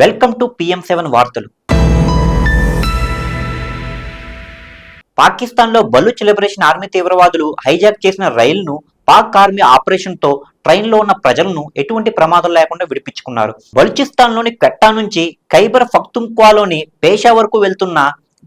Welcome to PM seven వార్తలు. పాకిస్తాన్లో Baloch liberation army తీవ్రవాదులు హైజాక్ చేసిన రైలును పాక్ ఆర్మీ ఆపరేషన్తో ట్రైన్లో ఉన్న ప్రజలను ఎటువంటి ప్రమాదం లేకుండా విడిపించుకున్నారు. బలూచిస్తాన్లోని కట్టా నుంచి ఖైబర్ ఫక్తుంక్వాలోని పేషా వరకు వెళ్తున్న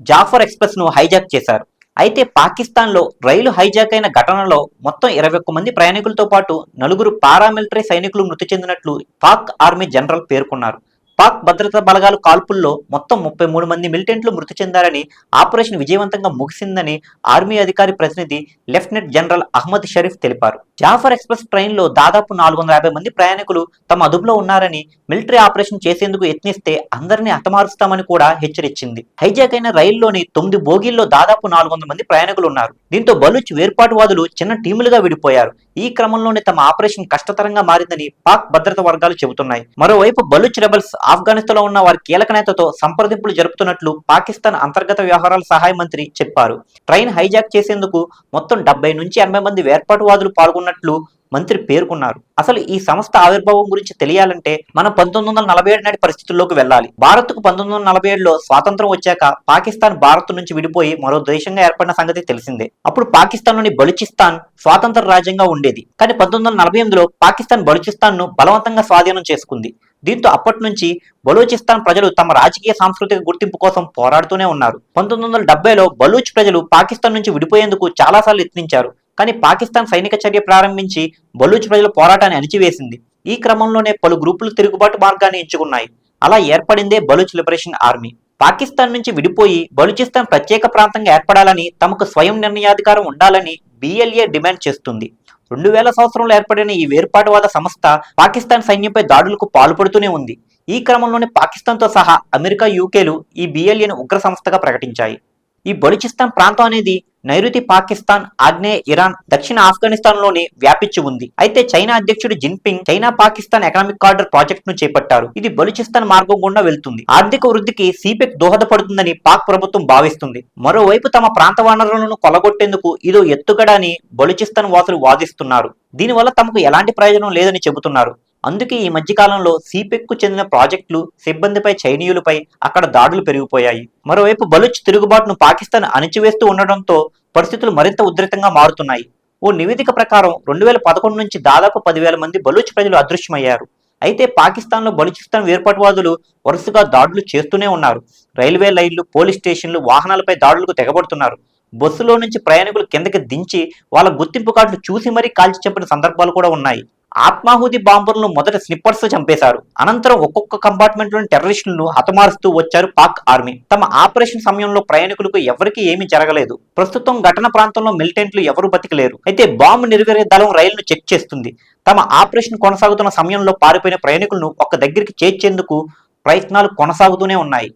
జాఫర్ ఎక్స్ప్రెస్ను హైజాక్ చేశారు. అయితే పాకిస్తాన్లో రైలు హైజాక్ అయిన ఘటనలో మొత్తం ఇరవై ఒక్క మంది ప్రయాణికులతో పాటు నలుగురు పారామిలిటరీ సైనికులు మృతి చెందినట్లు పాక్ ఆర్మీ జనరల్ పేర్కొన్నారు. పాక్ భద్రతా బలగాలు కాల్పుల్లో మొత్తం ముప్పై మూడు మంది మిలిటెంట్లు మృతి చెందారని ఆపరేషన్ విజయవంతంగా ముగిసిందని ఆర్మీ అధికారి ప్రతినిధి లెఫ్టినెంట్ జనరల్ అహ్మద్ షరీఫ్ తెలిపారు. జాఫర్ ఎక్స్ప్రెస్ ట్రైన్లో దాదాపు నాలుగు వందల యాభై మంది ప్రయాణికులు తమ అదుపులో ఉన్నారని మిలిటరీ ఆపరేషన్ చేసేందుకు యత్నిస్తే అందరినీ హతమారుస్తామని కూడా హెచ్చరించింది. హైజాక్ అయిన రైల్లోని తొమ్మిది బోగీల్లో దాదాపు నాలుగు వందల మంది ప్రయాణికులు ఉన్నారు. దీంతో బలూచ్ వేర్పాటువాదులు చిన్న టీములుగా విడిపోయారు. ఈ క్రమంలోనే తమ ఆపరేషన్ కష్టతరంగా మారిందని పాక్ భద్రతా వర్గాలు చెబుతున్నాయి. మరోవైపు బలూచ్ రెబల్స్ ఆఫ్ఘనిస్తాన్లో ఉన్న వారి కీలక నేతతో సంప్రదింపులు జరుపుతున్నట్లు పాకిస్తాన్ అంతర్గత వ్యవహారాల సహాయ మంత్రి చెప్పారు. ట్రైన్ హైజాక్ చేసేందుకు మొత్తం డెబ్బై నుంచి ఎనభై మంది వేర్పాటువాదులు పాల్గొన్నట్లు మంత్రి పేర్కొన్నారు. అసలు ఈ సంస్థ ఆవిర్భావం గురించి తెలియాలంటే మనం పంతొమ్మిది వందల నలభై ఏడు నాటి పరిస్థితుల్లోకి వెళ్ళాలి. భారత్కు పంతొమ్మిది వందల నలభై ఏడులో స్వాతంత్రం వచ్చాక పాకిస్తాన్ భారత్ నుంచి విడిపోయి మరో దేశంగా ఏర్పడిన సంగతి తెలిసిందే. అప్పుడు పాకిస్తాన్లోని బలూచిస్తాన్ స్వాతంత్ర రాజ్యంగా ఉండేది. కానీ పంతొమ్మిది వందల నలభై ఎనిమిదిలో పాకిస్తాన్ బలుచిస్తాన్ను బలవంతంగా స్వాధీనం చేసుకుంది. దీంతో అప్పటి నుంచి బలూచిస్తాన్ ప్రజలు తమ రాజకీయ సాంస్కృతిక గుర్తింపు కోసం పోరాడుతూనే ఉన్నారు. పంతొమ్మిది వందల డెబ్బైలో బలూచ్ ప్రజలు పాకిస్తాన్ నుంచి విడిపోయేందుకు చాలాసార్లు యత్నించారు. కానీ పాకిస్తాన్ సైనిక చర్య ప్రారంభించి బలూచ్ ప్రజల పోరాటాన్ని అణిచివేసింది. ఈ క్రమంలోనే పలు గ్రూపులు తిరుగుబాటు మార్గాన్ని ఎంచుకున్నాయి. అలా ఏర్పడిందే బలూచ్ లిబరేషన్ ఆర్మీ. పాకిస్తాన్ నుంచి విడిపోయి బలూచిస్తాన్ ప్రత్యేక ప్రాంతంగా ఏర్పడాలని తమకు స్వయం నిర్ణయాధికారం ఉండాలని బిఎల్ఏ డిమాండ్ చేస్తుంది. రెండు వేల సంవత్సరంలో ఏర్పడిన ఈ వేర్పాటువాద సంస్థ పాకిస్తాన్ సైన్యంపై దాడులకు పాల్పడుతూనే ఉంది. ఈ క్రమంలోనే పాకిస్తాన్తో సహా అమెరికా యూకేలు ఈ బిఎల్ఏను ఉగ్ర సంస్థగా ప్రకటించాయి. ఈ బలుచిస్తాన్ ప్రాంతం అనేది నైరుతి పాకిస్తాన్ ఆగ్నేయ ఇరాన్ దక్షిణ ఆఫ్ఘనిస్తాన్లోని వ్యాపించి ఉంది. అయితే చైనా అధ్యక్షుడు Jinping China Pakistan economic corridor ప్రాజెక్ట్ను చేపట్టారు. ఇది బలుచిస్తాన్ మార్గం గుండా వెళ్తుంది. ఆర్థిక వృద్ధికి సిపెక్ దోహదపడుతుందని పాక్ ప్రభుత్వం భావిస్తుంది. మరోవైపు తమ ప్రాంత వనరులను కొలగొట్టేందుకు ఇదో ఎత్తుగడ అని వాసులు వాదిస్తున్నారు. దీనివల్ల తమకు ఎలాంటి ప్రయోజనం లేదని చెబుతున్నారు. అందుకే ఈ మధ్యకాలంలో సిపెక్కు చెందిన ప్రాజెక్టులు సిబ్బందిపై చైనీయులపై అక్కడ దాడులు పెరిగిపోయాయి. మరోవైపు బలుచ్ తిరుగుబాటును పాకిస్తాన్ అణిచివేస్తూ ఉండడంతో పరిస్థితులు మరింత ఉధృతంగా మారుతున్నాయి. ఓ నివేదిక ప్రకారం రెండు వేల పదకొండు నుంచి దాదాపు పదివేల మంది బలూచ్ ప్రజలు అదృశ్యమయ్యారు. అయితే పాకిస్తాన్లో బలూచిస్తాన్ వేర్పాటువాదులు వరుసగా దాడులు చేస్తూనే ఉన్నారు. రైల్వే లైన్లు పోలీస్ స్టేషన్లు వాహనాలపై దాడులకు తెగబడుతున్నారు. బస్సులో నుంచి ప్రయాణికులు కిందకి దించి వాళ్ళ గుర్తింపు కార్డులు చూసి మరీ కాల్చి చంపిన సందర్భాలు కూడా ఉన్నాయి. ఆత్మాహుతి బాంబర్లను మొదట స్నిప్పర్స్ చంపేశారు. అనంతరం ఒక్కొక్క కంపార్ట్మెంట్లోని టెర్రరిస్టులను హతమారుస్తూ వచ్చారు పాక్ ఆర్మీ. తమ ఆపరేషన్ సమయంలో ప్రయాణికులకు ఎవరికీ ఏమీ జరగలేదు. ప్రస్తుతం ఘటన ప్రాంతంలో మిలిటెంట్లు ఎవరు బతికలేరు. అయితే బాంబు నిర్వేరే దళం రైలును చెక్ చేస్తుంది. తమ ఆపరేషన్ కొనసాగుతున్న సమయంలో పారిపోయిన ప్రయాణికులను ఒక్క దగ్గరికి చేర్చేందుకు ప్రయత్నాలు కొనసాగుతూనే ఉన్నాయి.